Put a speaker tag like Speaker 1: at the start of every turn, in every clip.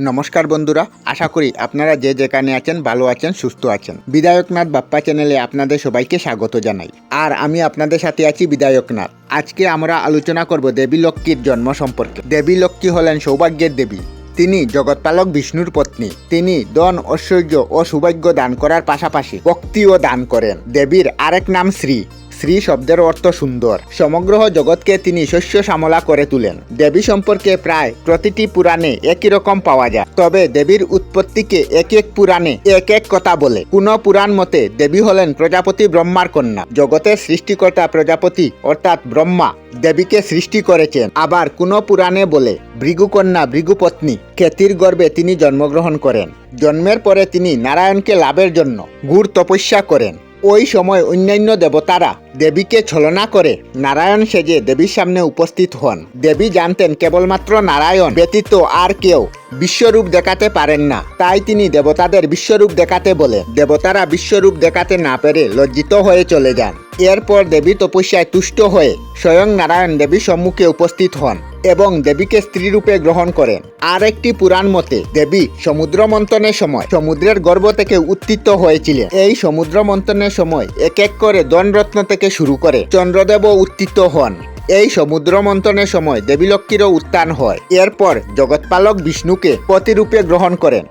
Speaker 1: নমস্কার বন্ধুরা, আশা করি আপনারা যে যেখানে আছেন ভালো আছেন, সুস্থ আছেন। বিধায়কনাথ বাপ্পা চ্যানেলে আপনাদের সবাইকে স্বাগত জানাই। আর আমি আপনাদের সাথে আছি বিধায়কনাথ। আজকে আমরা আলোচনা করব দেবী লক্ষ্মীর জন্ম সম্পর্কে। দেবী লক্ষ্মী হলেন সৌভাগ্যের দেবী। তিনি জগৎপালক বিষ্ণুর পত্নী। তিনি দন ঐশ্বর্য ও সৌভাগ্য দান করার পাশাপাশি ভক্তিও দান করেন। দেবীর আরেক নাম শ্রী। শ্রী শব্দের অর্থ সুন্দর। সমগ্র জগৎকে তিনি শস্য শ্যামলা করে তুলেন। দেবী সম্পর্কে প্রায় প্রতিটি পুরাণে একই রকম পাওয়া যায়। তবে দেবীর উৎপত্তিকে এক এক পুরাণে এক এক কথা বলে। কোন পুরাণ মতে দেবী হলেন প্রজাপতি ব্রহ্মার কন্যা। জগতের সৃষ্টিকর্তা প্রজাপতি অর্থাৎ ব্রহ্মা দেবীকে সৃষ্টি করেছেন। আবার কোন পুরাণে বলে ভৃগুকন্যা ভৃগুপত্নী খ্যাতির গর্বে তিনি জন্মগ্রহণ করেন। জন্মের পরে তিনি নারায়ণকে লাভের জন্য গুড় তপস্যা করেন। ওই সময় অন্যান্য দেবতারা দেবীকে ছলনা করে নারায়ণ সেজে দেবীর সামনে উপস্থিত হন। দেবী জানতেন কেবলমাত্র নারায়ণ ব্যতীত আর কেউ বিশ্বরূপ দেখাতে পারেন না। তাই তিনি দেবতাদের বিশ্বরূপ দেখাতে বলে, দেবতারা বিশ্বরূপ দেখাতে না পেরে লজ্জিত হয়ে চলে যান। এরপর দেবী তপস্যায় তুষ্ট হয়ে স্বয়ং নারায়ণ দেবীর সম্মুখে উপস্থিত হন। এবং দেবীকে স্ত্রী রূপে গ্রহণ করেন। আর একটি পুরাণ মতে, দেবী সমুদ্র মন্থনের সময় সমুদ্রের গর্ভ থেকে উত্থিত হয়েছিলেন। এই সমুদ্র মন্থনের সময় এক এক করে দনরত্ন থেকে শুরু করে চন্দ্রদেবও উত্থিত হন। এই সমুদ্র মন্থনের সময় দেবী লক্ষ্মীরও উত্থান হয়। এরপর জগৎপালক বিষ্ণুকে প্রতিরূপে গ্রহণ করেন।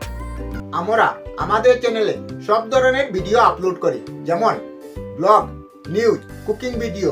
Speaker 1: আমরা আমাদের চ্যানেলে সব ধরনের ভিডিও আপলোড করি। যেমন ব্লগ নিউজ কুকিং ভিডিও